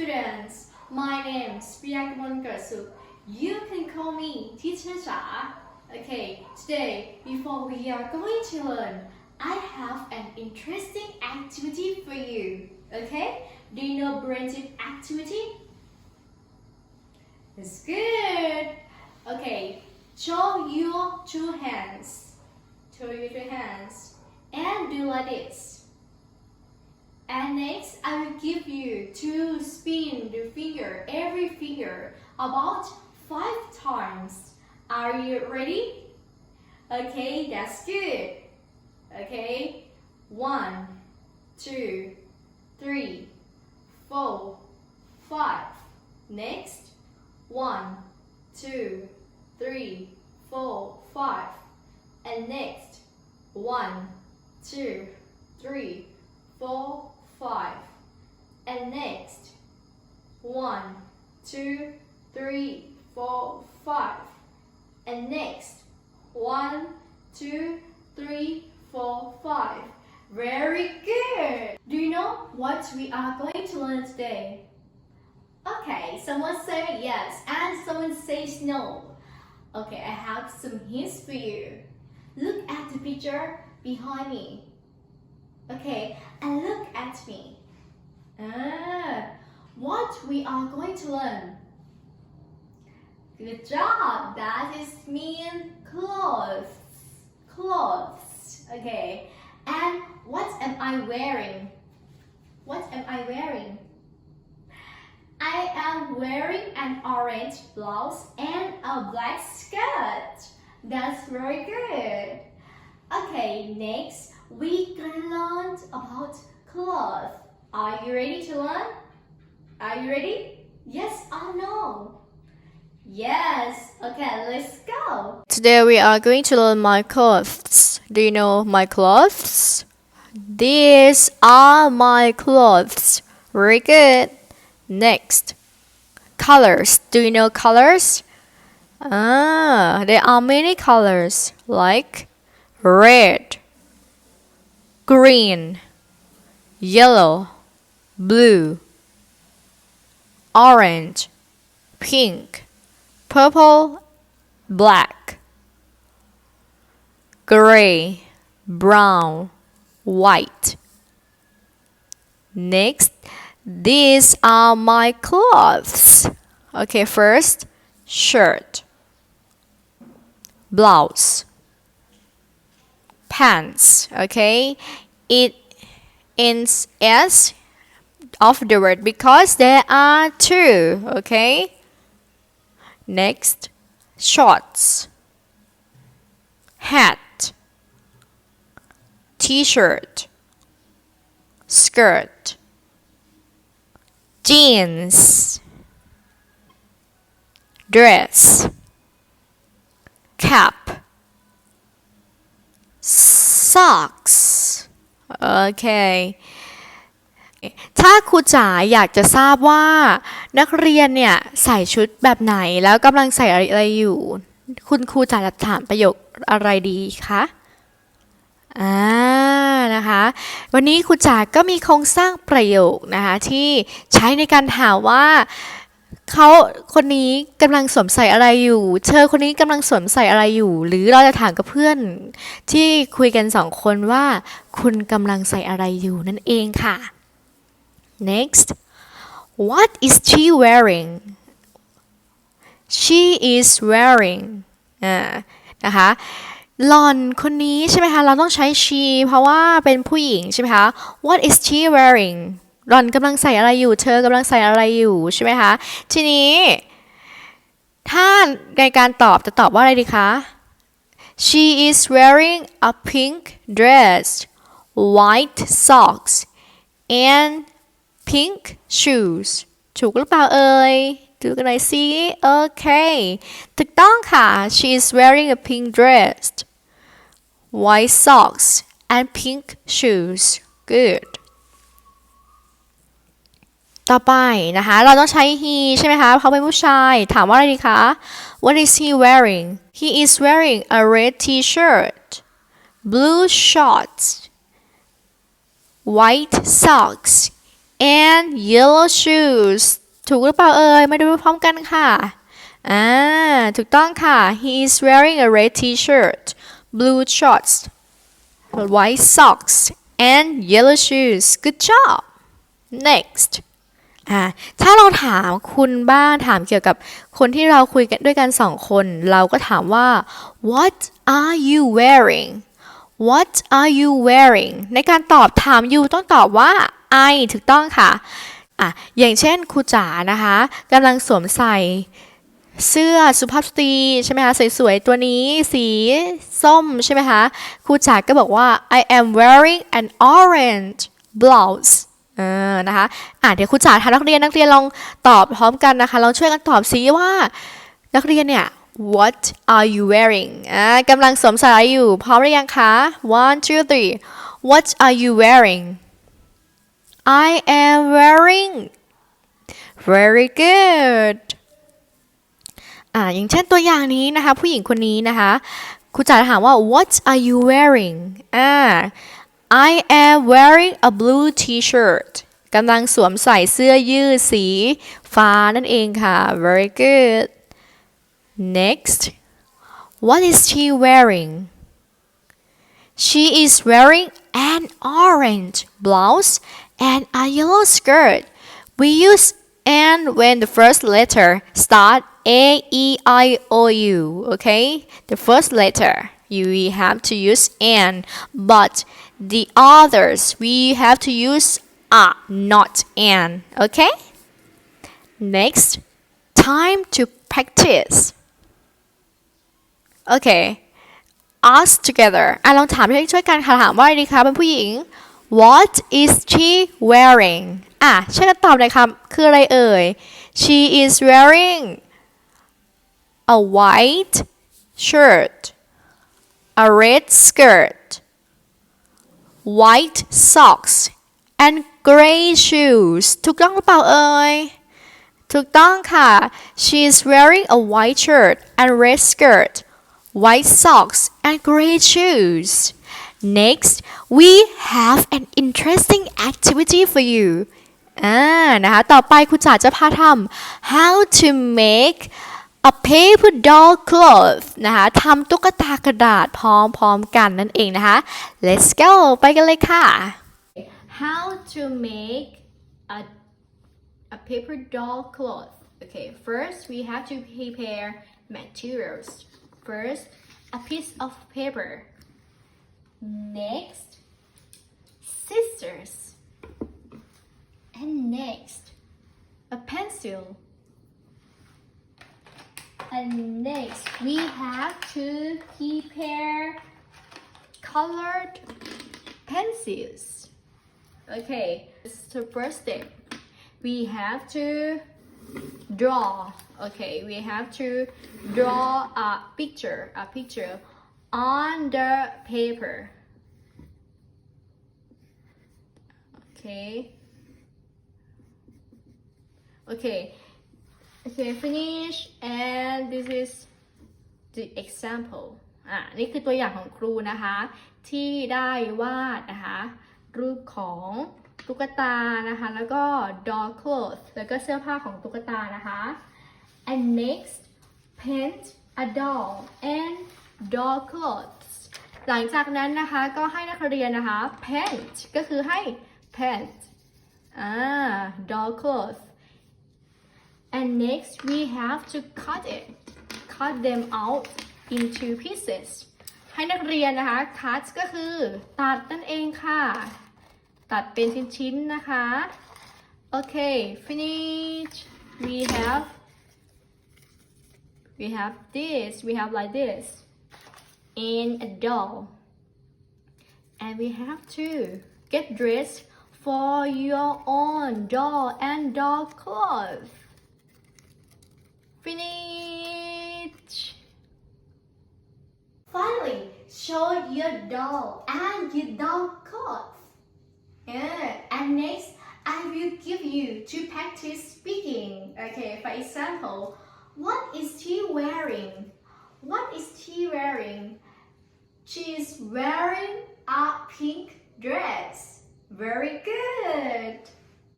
students, my name is Priyakamon Karsuk. You can call me Teacher Cha. Okay, today, before we are going to learn, I have an interesting activity for you. Okay? Do you know brain activity? It's good. Okay, show your two hands. Show your two hands. And do like this. And next, I will give you to spin the finger, every finger, about five times. Are you ready? Okay, that's good. Okay, one, two, three, four, five. Next, one, two, three, four, five. And next, one, two, three, four, five. And next, one, two, three, four, five. And next, one, two, three, four, five. Very good. Do you know what we are going to learn today? Okay, someone say yes and someone says no. Okay, I have some hints for you. Look at the picture behind me. Okay, and look at me. Ah, what we are going to learn? Good job. That is mean clothes. Clothes. Okay. And what am I wearing? What am I wearing? I am wearing an orange blouse and a black skirt. That's very good. Okay, next we gonna learn about clothes. Are you ready to learn? Are you ready? Yes or no? Yes. Okay, let's go. Today we are going to learn my clothes. Do you know my clothes? These are my clothes. Very good. Next, colors. Do you know colors? Ah, there are many colors like red, green, yellow, blue, orange, pink, purple, black, gray, brown, white. Next, these are my clothes. Okay, first, shirt, blouse, pants. Okay, it ends S of the word because there are two. Okay. Next, shorts, hat, t-shirt, skirt, jeans, dress, cap, socks. Okay. ถ้าครูจ๋าอยากจะทราบว่า นักเรียนเนี่ยใส่ชุดแบบไหนแล้วกำลังใส่อะไรอยู่ คุณครูจ๋าจะถามประโยคอะไรดีคะอ่านะคะ วันนี้ครูจ๋าก็มีโครงสร้างประโยคนะคะที่ใช้ในการถามว่า เขาคนนี้กำลังสวมใส่อะไรอยู่ เธอคนนี้กำลังสวมใส่อะไรอยู่ หรือเราจะถามกับเพื่อนที่คุยกันสองคนว่า คุณกำลังใส่อะไรอยู่นั่นเองค่ะ Next, what is she wearing? She is wearing อ่านะคะหลอนคนนี้ใช่ไหมคะ เราต้องใช้ she เพราะว่าเป็นผู้หญิงใช่ไหมคะ What is she wearing? หลอนกำลังใส่อะไรอยู่ เธอกำลังใส่อะไรอยู่ใช่ไหมคะ ทีนี้ ถ้าในการตอบจะตอบว่าอะไรดีคะ She is wearing a pink dress, white socks, and pink shoes ถูกหรือเปล่าเอ่ยดูกันหน่อยสิโอเคถูกต้องค่ะ she is wearing a pink dress white socks and pink shoes good ต่อไปนะคะ เราต้องใช้ he ใช่ไหมคะ เพราะเป็นผู้ชาย ถามว่าอะไรดีคะ what is he wearing he is wearing a red t-shirt blue shorts white socks and yellow shoes ถูกหรือเปล่าเอ่ย มาดูพร้อมกันค่ะ อ่า ถูกต้องค่ะ he is wearing a red t-shirt blue shorts white socks and yellow shoes good job next อ่าถ้าเราถามคุณบ้างถามเกี่ยวกับคนที่เราคุยกันด้วยกันสองคน เราก็ถามว่า what are you wearing what are you wearing ในการตอบถาม you ต้องตอบว่า I ถูกต้องค่ะอะ อย่างเช่นครูจ๋านะคะกำลังสวมใส่เสื้อสุภาพสตรีใช่ไหมคะสวยๆ ตัวนี้สีส้มใช่ไหมคะครูจ๋าก็บอกว่า I am wearing an orange blouse เออนะคะอะเดี๋ยวครูจ๋าถามนักเรียนนักเรียนลองตอบพร้อมกันนะคะลองช่วยกันตอบซิว่า นักเรียนเนี่ย what are you wearing อ่ากำลังสวมใส่อะไรอยู่พร้อมหรือยังคะ one two three what are you wearing I am wearing very good อ่าอย่างเช่นตัวอย่างนี้นะคะ ผู้หญิงคนนี้นะคะครูจ๋าถามว่า what are you wearing อ่า I am wearing a blue t-shirt กำลังสวมใส่เสื้อยืดสีฟ้านั่นเองค่ะ very good next what is she wearing she is wearing an orange blouse and a yellow skirt we use and when the first letter start A E I O U okay the first letter you we have to use and but the others we have to use a not and okay next time to practice okay us together อ่ะลองถามให้ช่วยกันค่ะถามว่าอะไรดีคะเป็นผู้หญิง what is she wearing อ่ะช่วยกันตอบหน่อยค่ะคืออะไรเอ่ย she is wearing a white shirt a red skirt white socks and gray shoes ถูกต้องหรือเปล่าเอ่ย ถูกต้องค่ะ she is wearing a white shirt and red skirt white socks and gray shoes next we have an interesting activity for you อ่านะคะ ต่อไปครูจ๋าจะพาทำ how to make a paper doll cloth นะคะทำตุ๊กตากระดาษพร้อมๆกันนั่นเองนะคะ let's go ไปกันเลยค่ะ How to make a a paper doll cloth. Okay, first we have to prepare materials. First, a piece of paper. Next, scissors. And next, a pencil. And next, we have to prepare colored pencils. Okay, this is the first step. We have to draw. Okay, we have to draw a picture, a picture on the paper. Okay. Okay. Okay, finish. And this is the example. อะนี่คือตัวอย่างของครูนะคะ ที่ได้วาดนะคะ รูปของตุ๊กตานะคะ แล้วก็ doll clothes แล้วก็เสื้อผ้าของตุ๊กตานะคะ and next paint a doll and doll clothes หลังจากนั้นนะคะก็ให้นักเรียนนะคะ paint ก็คือให้ paint อ่า doll clothes and next we have to cut it cut them out into pieces ให้นักเรียนนะคะ cut ก็คือตัดนั่นเองค่ะ ตัดเป็นชิ้นๆนะคะ โอเค finish we have we have this we have like this in a doll and we have to get dressed for your own doll and doll clothes finish Finally, show your doll and your doll clothes. Yeah, and next I will give you to practice speaking. Okay, for example, what is she wearing? What is she wearing? She is wearing a pink dress. Very good.